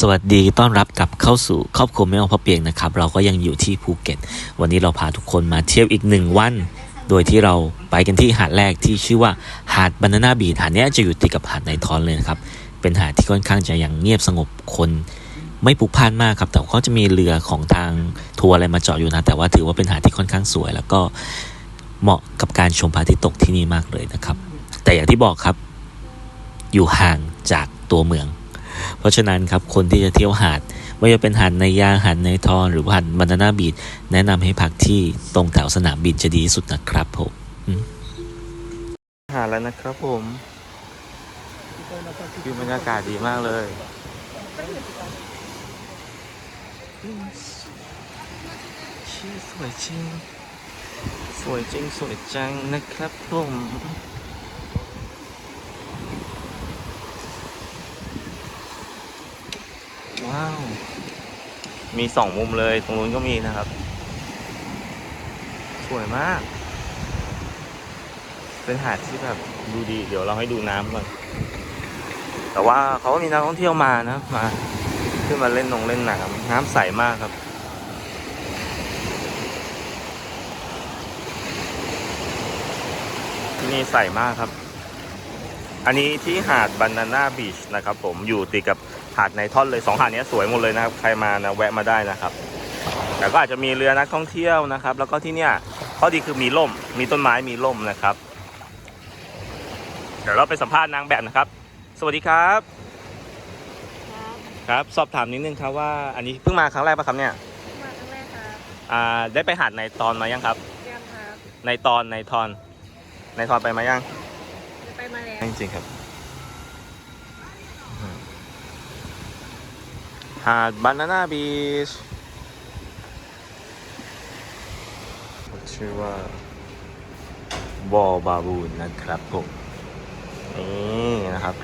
สวัสดีต้อนรับกลับเข้าสู่ครอบครัวไม่เอาพ่อเปียงนะครับ เราก็ยังอยู่ที่ภูเก็ต วันนี้เราพาทุกคนมาเที่ยวอีกหนึ่งวัน โดยที่เราไปกันที่หาดแรกที่ชื่อว่าหาดบานาน่าบีหาดเนี้ยจะอยู่ติดกับหาดในทอนเลยนะครับ เป็นหาดที่ค่อนข้างจะยังเงียบสงบคนไม่พลุกพล่านมากครับ แต่เขาจะมีเรือของทางทัวร์อะไรมาจอดอยู่นะ แต่ว่าถือว่าเป็นหาดที่ค่อนข้างสวย แล้วก็เหมาะกับการชมพระอาทิตย์ตกที่นี่มากเลยนะครับ แต่อย่างที่บอกครับ อยู่ห่างจากตัวเมือง เพราะฉะนั้นครับคนที่จะเที่ยวหาดไม่ว่าจะเป็นหาดในยางหาดในทอนหรือหาดบานาน่าบีชแนะนำให้พักที่ตรงแถวสนามบินจะดีที่สุดนะครับผมอืมหาดแล้วนะครับผมคือบรรยากาศดีมากเลยสวยจริง สวยจริง สวยจังนะครับผม ว้าว มีสองมุมเลยตรงนู้นก็มีนะครับ สวยมาก เป็นหาดที่แบบดูดี เดี๋ยวเราให้ดูน้ำก่อนแต่ว่าเขาก็มีนักท่องเที่ยวมานะมาขึ้นมาเล่นนงเล่นน้ำน้ำใสมากครับที่นี่ใสมากครับ อันนี้ที่หาดบานาน่าบีชนะครับผมอยู่ติดกับ หาดในท่อนเลยสองหาดเนี้ยสวยหมดเลยนะครับ ใครมานะแวะมาได้นะครับ แต่ก็อาจจะมีเรือนักท่องเที่ยวนะครับ แล้วก็ที่เนี้ยข้อดีคือมีร่ม มีต้นไม้มีร่มนะครับ เดี๋ยวเราไปสัมภาษณ์นางแบบนะครับ สวัสดีครับครับ ครับสอบถามนิดนึงครับว่าอันนี้เพิ่งมาครั้งแรกปะครับเนี่ยมาครั้งแรกครับอ่าได้ไปหาดในตอนมายังครับยังครับในตอนในทอนในทอนไปมายังจะไปมาแล้ว จริงๆครับ หาดบานาน่าบีชชื่อว่าบอบาบูนนะครับผมนี่นะครับ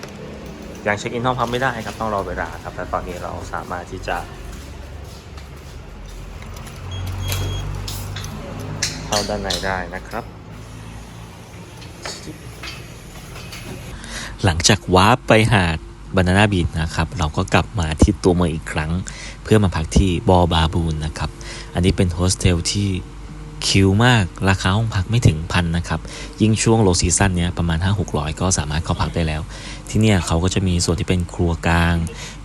ยังเช็คอินห้องพักไม่ได้ครับต้องรอเวลาครับแต่ตอนนี้เราสามารถที่จะเข้าด้านในได้นะครับ หลังจากวาร์ปไปหาด บานาน่าบีชนะครับ เราก็กลับมาที่ตัวเมืองอีกครั้ง เพื่อมาพักที่บอบาบูนนะครับ อันนี้เป็นโฮสเทลที่คิวมากราคาห้องพักไม่ถึงพันนะครับ ยิ่งช่วงโลซีซั่นเนี้ยประมาณ 5 6 0 0 ก็สามารถเข้าพักได้แล้ว ที่เนี่ยเขาก็จะมีส่วนที่เป็นครัวกลาง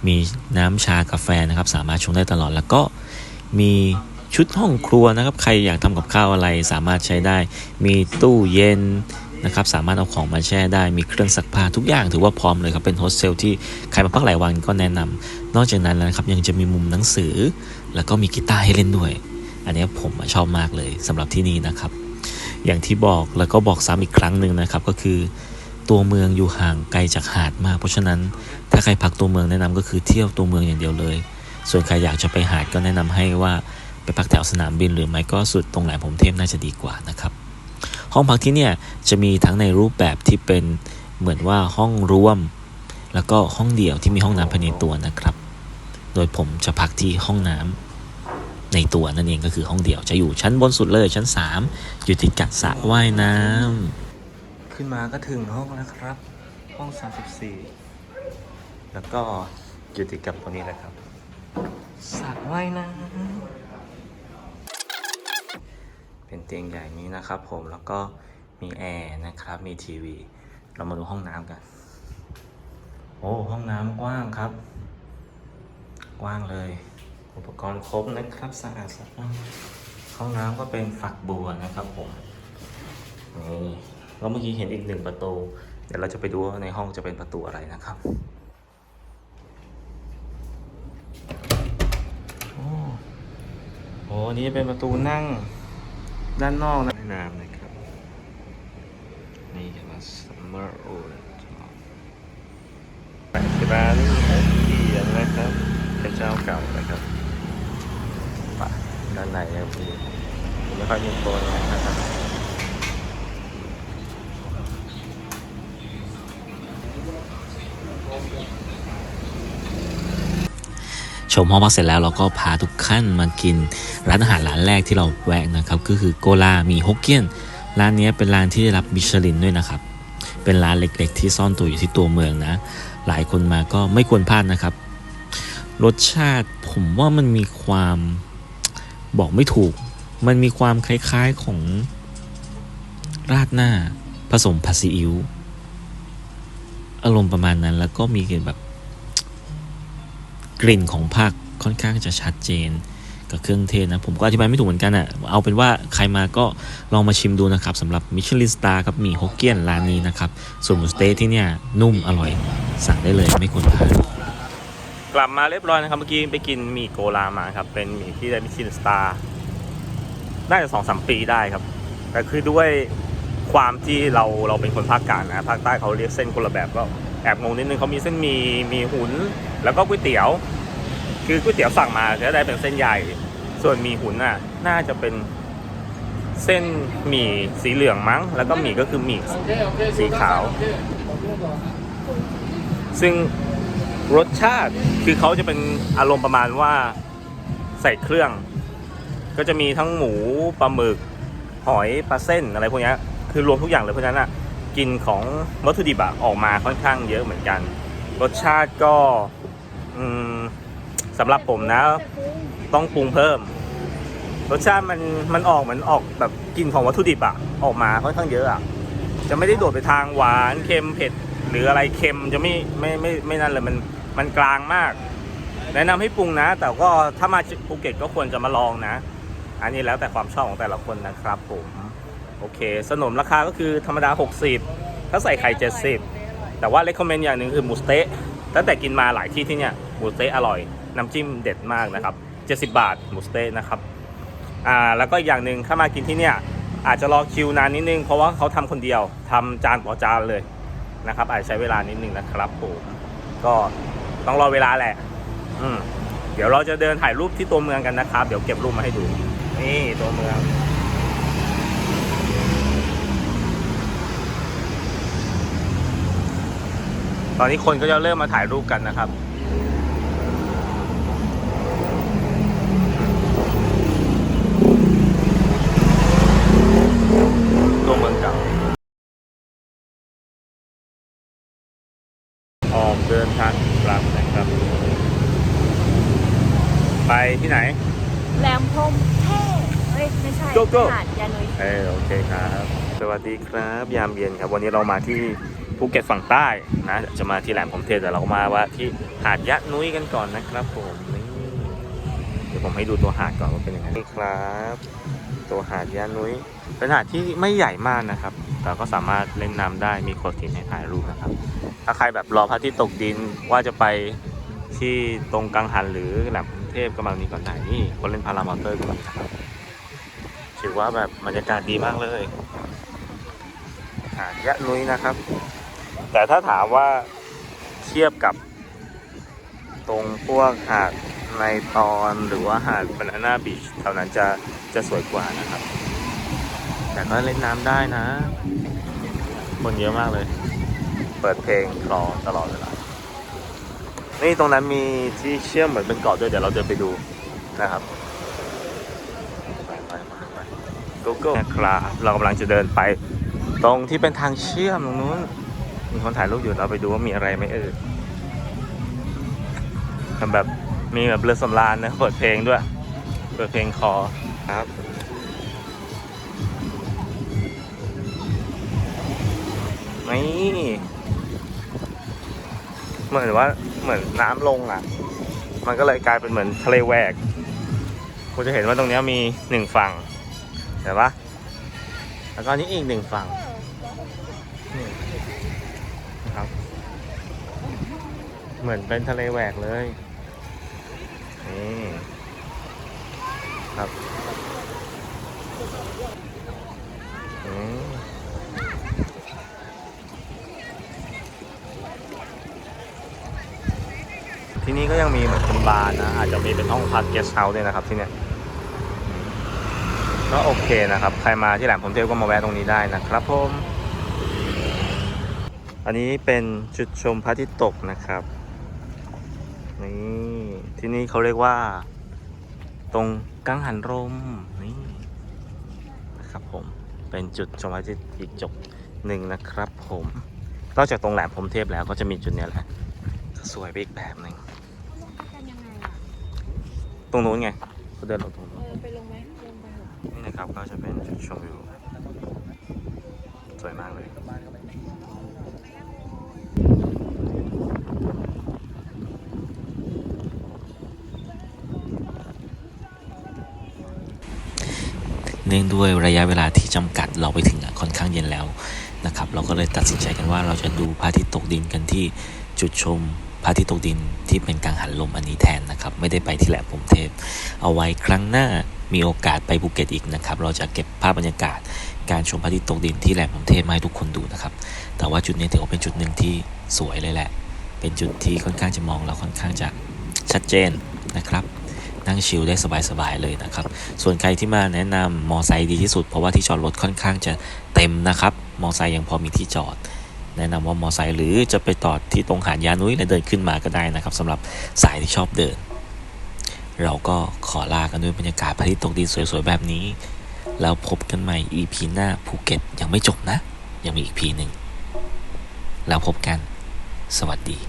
มีน้ำชากาแฟนะครับ สามารถชงได้ตลอดแล้วก็มีชุดห้องครัวนะครับ ใครอยากทำกับข้าวอะไรสามารถใช้ได้ มีตู้เย็น นะครับสามารถเอาของมาแช่ได้มีเครื่องซักผ้าทุกอย่างถือว่าพร้อมเลยครับเป็นโฮสเทลที่ใครมาพักหลายวันก็แนะนำนอกจากนั้นแล้วนะครับยังจะมีมุมหนังสือ แล้วก็มีกีตาร์ให้เล่นด้วย อันนี้ผมชอบมากเลยสำหรับที่นี่นะครับ อย่างที่บอกแล้วก็บอกซ้ำอีกครั้งหนึ่งนะครับก็คือตัวเมืองอยู่ห่างไกลจากหาดมาก เพราะฉะนั้นถ้าใครพักตัวเมืองแนะนำก็คือเที่ยวตัวเมืองอย่างเดียวเลย ส่วนใครอยากจะไปหาดก็แนะนำให้ว่าไปพักแถวสนามบินหรือไม่ก็สุดตรงแหลมพรหมเทพน่าจะดีกว่านะครับ ห้องพักที่เนี่ยจะมีทั้งในรูปแบบที่เป็นเหมือนว่าห้องรวม แล้วก็ห้องเดี่ยวที่มีห้องน้ำภายในตัวนะครับ โดยผมจะพักที่ห้องน้ำในตัวนั่นเองก็คือห้องเดี่ยวจะอยู่ชั้นบนสุดเลยชั้น 3 อยู่ติดกับสระว่ายน้ำขึ้นมาก็ถึงห้องแล้วครับ ห้อง 34 แล้วก็อยู่ติดกับตรงนี้เลยครับสระว่ายน้ำ เป็นเตียงใหญ่นี้นะครับ ผมแล้วก็มีแอร์นะครับ มีทีวี เรามาดูห้องน้ำกัน โอ้ห้องน้ำกว้างครับ กว้างเลย อุปกรณ์ครบนะครับสะอาดสะอาดห้องน้ำก็เป็นฝักบัวนะครับผมนี่แล้วเมื่อกี้เห็นอีกหนึ่งประตู เดี๋ยวเราจะไปดูว่าในห้องจะเป็นประตูอะไรนะครับโอ้โหนนี้เป็นประตูนั่ง ด้านนอกนะน้ำนะครับ นี่เขียนว่า summer old แปดสิบล้านเหรียญนะครับเป็นเจ้าเก่านะครับไปด้านในครับพี่ไม่ค่อยมีคนนะครับ ชมห้องพักเสร็จแล้วเราก็พาทุกท่านมากินร้านอาหารร้านแรกที่เราแวะนะครับ ก็คือโกลามีฮกเกี้ยน ร้านนี้เป็นร้านที่ได้รับมิชลินด้วยนะครับ เป็นร้านเล็กๆ ที่ซ่อนตัวอยู่ที่ตัวเมืองนะ หลายคนมาก็ไม่ควรพลาดนะครับ รสชาติผมว่ามันมีความบอกไม่ถูก มันมีความคล้ายๆของราดหน้าผสมผัดซีอิ๊วอารมณ์ประมาณนั้นแล้วก็มีกแบบ ลิ่นของผักค่อนข้างจะชัดเจนกับเครื่องเทศนะ ผมก็อธิบายไม่ถูกเหมือนกันอะ่ะ เอาเป็นว่าใครมาก็ลองมาชิมดูนะครับสำหรับมิชลินสตาร์กับหมี่ฮกเกี้ยนร้านนี้นะครับ ส่วนหมูสเต๊กที่เนี่ยนุ่มอร่อย สั่งได้เลยไม่ควรพลาดกลับมาเรียบร้อยนะครับ เมื่อกี้ไปกินหมี่โกลามาครับ เป็นหมี่ที่ได้มิชลินสตาร์น่าจะสองสามปีได้ครับ แต่คือด้วยความที่เราเราเป็นคนภาคกลางนะภาคใต้เขาเรียกเส้นคนละแบบก็ แอบงงนิดนึงเขามีเส้นหมีมีหุนแล้วก็ก๋วยเตี๋ยว คือก๋วยเตี๋ยวสั่งมาจะได้เป็นเส้นใหญ่ ส่วนมีหุนน่ะ น่าจะเป็นเส้นหมี่สีเหลืองมั้ง แล้วก็หมี่ก็คือหมี่สีขาว ซึ่งรสชาติคือเขาจะเป็นอารมณ์ประมาณว่าใส่เครื่อง ก็จะมีทั้งหมูปลาหมึกหอยปลาเส้นอะไรพวกนี้คือรวมทุกอย่างเลยเพราะฉะนั้นอะ กลินของวัตถุดิบอะออกมาค่อนข้างเยอะเหมือนกัน รสชาติก็สำหรับผมนะ ต้องปรุงเพิ่ม รสชาติมันมันออกเหมือนออกแบบกลิ่นของวัตถุดิบอะออกมาค่อนข้างเยอะอะจะไม่ได้โดดไปทางหวานเค็มเผ็ดหรืออะไรเค็มจะไม่ไม่ไม่ไม่นั่นเลยมันมันกลางมาก แนะนำให้ปรุงนะ แต่ก็ถ้ามาภูเก็ตก็ควรจะมาลองนะ อันนี้แล้วแต่ความชอบของแต่ละคนนะครับผม อเค สนมราคาก็คือธรรมดา 60 ถ้าใส่ไข่ 70 แต่ว่าเลคคอมเมนต์อย่างหนึ่งคือหมูสเต๊ะตั้งแต่กินมาหลายที่ที่เนี่ยหมูสเต๊ะอร่อย น้ำจิ้มเด็ดมากนะครับ 70 บาทหมูสเต๊ะนะครับอ่าแล้วก็อย่างหนึ่งถ้ามากินที่เนี่ยอาจจะรอคิวนานนิดนึงเพราะว่าเขาทำคนเดียวทำจานต่อจานเลยนะครับอาจจะใช้เวลานิดนึงนะครับผมก็ต้องรอเวลาแหละ อืมเดี๋ยวเราจะเดินถ่ายรูปที่ตัวเมืองกันนะครับ เดี๋ยวเก็บรูปมาให้ดู นี่ตัวเมือง ตอนนี้คนก็จะเริ่มมาถ่ายรูปกันนะครับ ตัวเมืองเก่า ออกเดินทางกลับนะครับ ไปที่ไหน แหลมพรหมเท่เฮ้ย ไม่ใช่โกโก้หาดยานุย เออโอเคครับ สวัสดีครับ ยามเย็นครับ วันนี้เรามาที่ ภูเก็ตฝั่งใต้นะจะมาที่แหลมพรหมเทพแต่เราก็มาว่าที่หาดยะนุ้ยกันก่อนนะครับผมนี่เดี๋ยวผมให้ดูตัวหาดก่อนว่าเป็นยังไงนี่ครับ ตัวหาดยะนุ้ยเป็นหาดที่ไม่ใหญ่มากนะครับ แต่ก็สามารถเล่นน้ำได้มีโขดหินให้ถ่ายรูปนะครับ ถ้าใครแบบรอพระอาทิตย์ตกดินว่าจะไปที่ตรงกังหันหรือแหลมพรหมเทพก็มานี้ก่อนได้นี่คนเล่นพารามอเตอร์ก็มีนะครับถือว่าแบบบรรยากาศดีมากเลยหาดยะนุ้ยนะครับ แต่ถ้าถามว่าเทียบกับตรงพวกหาดในตอนหรือว่าหาดบานาน่าบีชเท่านั้นจะจะสวยกว่านะครับ แต่ก็เล่นน้ำได้นะ คนเยอะมากเลย เปิดเพลงรอตลอดเวลานี่ตรงนั้นมีที่เชื่อมเหมือนเป็นเกาะด้วยเดี๋ยวเราเดินไปดูนะครับไปไปไปไป Google นะครับเรากำลังจะเดินไป ตรงที่เป็นทางเชื่อมตรงนู้น มีคนถ่ายรูปอยู่เราไปดูว่ามีอะไรไหมเออทำแบบมีแบบเรือสำราญนะเปิดเพลงด้วย เปิดเพลงคอครับนี่เหมือนว่าเหมือนน้ำลงอะ มันก็เลยกลายเป็นเหมือนทะเลแหวกคุณจะเห็นว่าตรงเนี้ยมีหนึ่งฝั่งเห็นปะแล้วก็นี่อีกหนึ่งฝั่งนี่นะครับ เหมือนเป็นทะเลแหวกเลย นี่ครับที่นี่ก็ยังมีเหมือนเป็นบาร์นะ อาจจะมีเป็นห้องพักเกสเฮาส์ด้วยนะครับที่เนี่ยก็โอเคนะครับ ใครมาที่แหลมพมเทพก็มาแวะตรงนี้ได้นะครับผม อันนี้เป็นจุดชมพระอาทิตย์ตกนะครับ นี่ที่นี่เขาเรียกว่า ตรงกังหันลมนี่นะครับผมเป็นจุดชมพระอาทิตย์อีกจุดหนึ่งนะครับ ผมนอกจากตรงแหลมพรมเทพแล้วก็จะมีจุดเนี้ยแหละ สวยไปอีกแบบหนึ่งตรงนู้นไงเขาเดินลงตรงนู้นไปลงไหมลงไปนี่นะครับก็จะเป็นจุดชมวิวสวยมากเลย นื่องด้วยระยะเวลาที่จำกัดเราไปถึงค่อนข้างเย็นแล้วนะครับ เราก็เลยตัดสินใจกันว่าเราจะดูพระอาทิตย์ตกดินกันที่จุดชมพระอาทิตย์ตกดินที่เป็นกังหันลมอันนี้แทนนะครับ ไม่ได้ไปที่แหลมพรมเทพ เอาไว้ครั้งหน้ามีโอกาสไปภูเก็ตอีกนะครับ เราจะเก็บภาพบรรยากาศ การชมพระอาทิตย์ตกดินที่แหลมพรมเทพมาให้ทุกคนดูนะครับ แต่ว่าจุดนี้ถือว่าเป็นจุดหนึ่งที่สวยเลยแหละ เป็นจุดที่ค่อนข้างจะมองแล้วค่อนข้างจะชัดเจนนะครับ นั่งชิลได้สบายๆเลยนะครับ ส่วนใครที่มาแนะนำมอไซค์ดีที่สุด เพราะว่าที่จอดรถค่อนข้างจะเต็มนะครับ มอไซค์ยังพอมีที่จอด แนะนำว่ามอไซค์หรือจะไปต่อที่ตรงหาดยานุ้ยแล้วเดินขึ้นมาก็ได้นะครับสำหรับสายที่ชอบเดิน เราก็ขอลากันด้วยบรรยากาศพระอาทิตย์ตกดินสวยๆแบบนี้ แล้วพบกันใหม่ EP หน้าภูเก็ตยังไม่จบนะ ยังมีอีกพีหนึ่งแล้วพบกัน สวัสดี